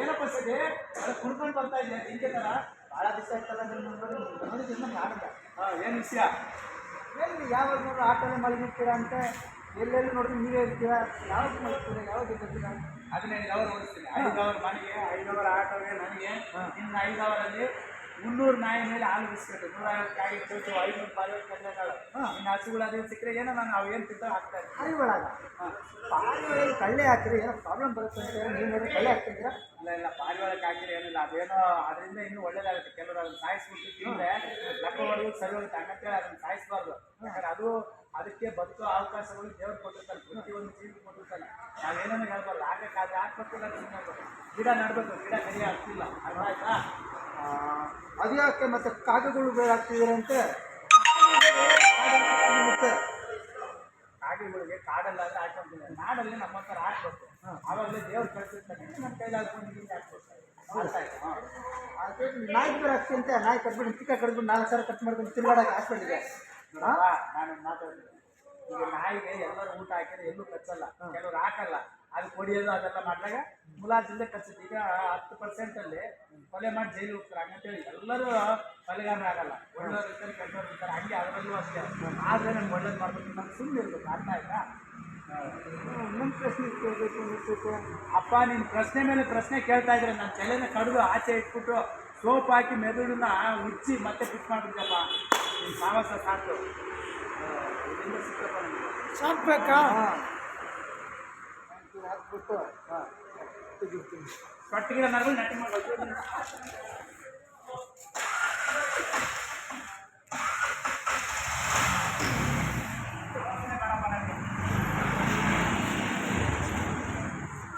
ಏನಪ್ಪ ಸರಿ? ಅದು ಕುಡ್ಕೊಂಡು ಬರ್ತಾ ಇದೆ ಹಿಂಗೆ ಥರ ಭಾಳ ದಿವಸ ನಿಮ್ಮ ಗಮನದಿಂದ ಮಾಡಿದ ಹಾಂ ಏನು ವಿಷಯ? ಎಲ್ಲಿ ಯಾವಾಗ ನೋಡ್ರಿ ಆಟೋನೇ ಮಲಗಿರ್ತೀರಾ ಅಂತ. ಎಲ್ಲೆಲ್ಲಿ ನೋಡಿದ್ರೆ ನೀವೇ ಇರ್ತೀರಾ? ಯಾವಾಗ ಮಲಗ್ತೀರಾ? ಯಾವಾಗ ಇರ್ತೀರಾ ಹದಿನೈದು ಅವರ್ ಓಡಿಸ್ತೀನಿ. ಐದು ಅವರ್ ಮನೆಗೆ ಐದು ಅವರ್ ಆಟೋಗೆ ನನಗೆ ಇನ್ನು ಐದು ಅವರಲ್ಲಿ ಮುನ್ನೂರು ನಾಯಿ ಮೇಲೆ ಹಾಲು ಬಿಸ್ಕೆಟ್ ನೂರ ಐವತ್ತು ಕಾಯಿ ಚೌಚು ಐನೂರು ಪಾಲು ಕಡಲೆಕಾಳು ಇನ್ನು ಹಸುಗಳು ಅದೇ ಸಿಕ್ಕರೆ ಏನೋ ನಾನು ಅವು ಏನು ತಿಂತ ಹಾಕ್ತಾ ಹಾಯಿ ಒಳಗ ಪಾರಿ ಒಳಗೆ ಕಳ್ಳೆ ಹಾಕಿರಿ ಏನೋ ಪ್ರಾಬ್ಲಮ್ ಬರುತ್ತೆ ಅಂತ ಹೇಳಿ ನೀವು ನೋಡಿ ಕಳ್ಳೆ ಹಾಕ್ತಿದ್ದೀರಾ? ಇಲ್ಲ ಇಲ್ಲ ಪಾರಿವಾಳಕ್ಕೆ ಹಾಕಿರಿ ಏನಿಲ್ಲ. ಅದೇನೋ ಅದರಿಂದ ಇನ್ನೂ ಒಳ್ಳೇದಾಗುತ್ತೆ. ಕೆಲವರು ಅದನ್ನು ಸಾಯಿಸ್ಬಿಟ್ಟು ತಿಂದರೆ ಲೆಕ್ಕ ಹೊಡೆದು ಸರಿ ಹೋಗುತ್ತೆ. ಹಂಗಂತೇಳಿ ಅದನ್ನು ಸಾಯಿಸಬಾರ್ದು. ಯಾಕಂದ್ರೆ ಅದು ಅದಕ್ಕೆ ಬದುಕೋ ಅವಕಾಶಗಳು ದೇವ್ರು ಕೊಟ್ಟಿರ್ತಾನೆ. ಪ್ರತಿಯೊಂದು ಜೀವಿ ಕೊಟ್ಟಿರ್ತಾನೆ. ನಾವೇನೋ ಹೇಳ್ಬಾರ್ದು. ಹಾಕಕ್ಕಾದ್ರೆ ತಿನ್ನೋದು ಗಿಡ ನಡ್ಬೇಕು. ಗಿಡ ಸರಿಯಾಗ್ತಿಲ್ಲ ಆಗ್ತಿಲ್ಲ ಅರ್ಥ ಆಯ್ತಾ? ಆ, ಅದು ಯಾಕೆ ಮತ್ತೆ ಕಾಗೆಗಳು ಬೇರೆ ಹಾಕ್ತಿದ್ದೀರಂತೆ ಮತ್ತೆ ಕಾಗೆಗಳಿಗೆ ಕಾಡಲ್ಲ ಅಂತ ಹಾಕೊಂತೀನಿ ನಾಡಲ್ಲಿ ನಮ್ಮ ಹತ್ರ ಹಾಕ್ಬೇಕು. ಆವಾಗಲೇ ದೇವ್ರು ಕಳಿಸಿರ್ತಾನೆ ನಮ್ಮ ಕೈಲಾಗ ಹಿಂಗೆ ಹಾಕ್ಬೇಕು. ನಾಯಿ ಬೇರೆ ಹಾಕ್ತಿಂತೆ ನಾಯಿ ಕಟ್ಬಿಟ್ಟು ಚಿಕ್ಕ ಕಟ್ಬಿಟ್ಟು ನಾಲ್ಕು ಸಾವಿರ ಖರ್ಚು ಮಾಡ್ಕೊಂಡು ತಿರುಗಾಡಕ್ಕೆ ಹಾಸ್ಪಿಟ್ಲಿಗೆ ನಾನು ಮಾತಾಡ್ತೀನಿ ಈಗ ನಾಯಿಗೆ ಎಲ್ಲರೂ ಊಟ ಹಾಕಿದ್ರೆ ಎಲ್ಲೂ ಕಚ್ಚಲ್ಲ. ಕೆಲವ್ರು ಹಾಕಲ್ಲ. ಅದು ಕೊಡಿಯೋದು ಅದೆಲ್ಲ ಮಾಡಿದಾಗ ಮುಲಾಜಿಂದ ಕಚ್ಚುತ್ತೆ. ಈಗ ಹತ್ತು ಪರ್ಸೆಂಟ್ ಅಲ್ಲಿ ಕೊಲೆ ಮಾಡಿ ಜೈಲು ಹೋಗ್ತಾರೆ ಹಂಗಂತೇಳಿ ಎಲ್ಲರೂ ಕೊಲೆಗಾರರಾಗಲ್ಲ ಒಳ್ಳೆಯವ್ರು ಇರ್ತಾರೆ ಕೆಟ್ಟವ್ರು ಇರ್ತಾರೆ ಹಂಗೆ ಅದರಲ್ಲೂ ಅಷ್ಟೇ. ಆದರೆ ನಾನು ಒಳ್ಳೇದು ಮಾಡಬೇಕು ನಾನು ಸುಮ್ಮನೆ ಇರಬೇಕು ಅರ್ಥ ಆಯ್ತಾ? ಇನ್ನೊಂದು ಪ್ರಶ್ನೆ ಕೇಳಬೇಕು ಅನ್ನಿಸ್ತೈತೆ ಅಪ್ಪ ನಿನ್ನ ಪ್ರಶ್ನೆ ಮೇಲೆ ಪ್ರಶ್ನೆ ಕೇಳ್ತಾ ಇದ್ರೆ ನನ್ನ ತಲೆನ ಕಡಿದು ಆಚೆ ಇಟ್ಬಿಟ್ಟು ಸೋಪ್ ಹಾಕಿ ಮೆದುಳನ್ನ ಉಚ್ಚಿ ಮತ್ತೆ ಫಿಟ್ ಮಾಡಿದ್ದಪ್ಪ ನಿನ್ನ ಸಾಹಸ ಸಾಕು. ಸಾಕ್ಬೇಕಾ? ಹಾಕ್ಬಿಟ್ಟು ಹಾಂ. ತೆಗಿತೀನಿ ಪಟ್ಟಿಗೆ ನಗು ನಟಿ ಮಾಡಿ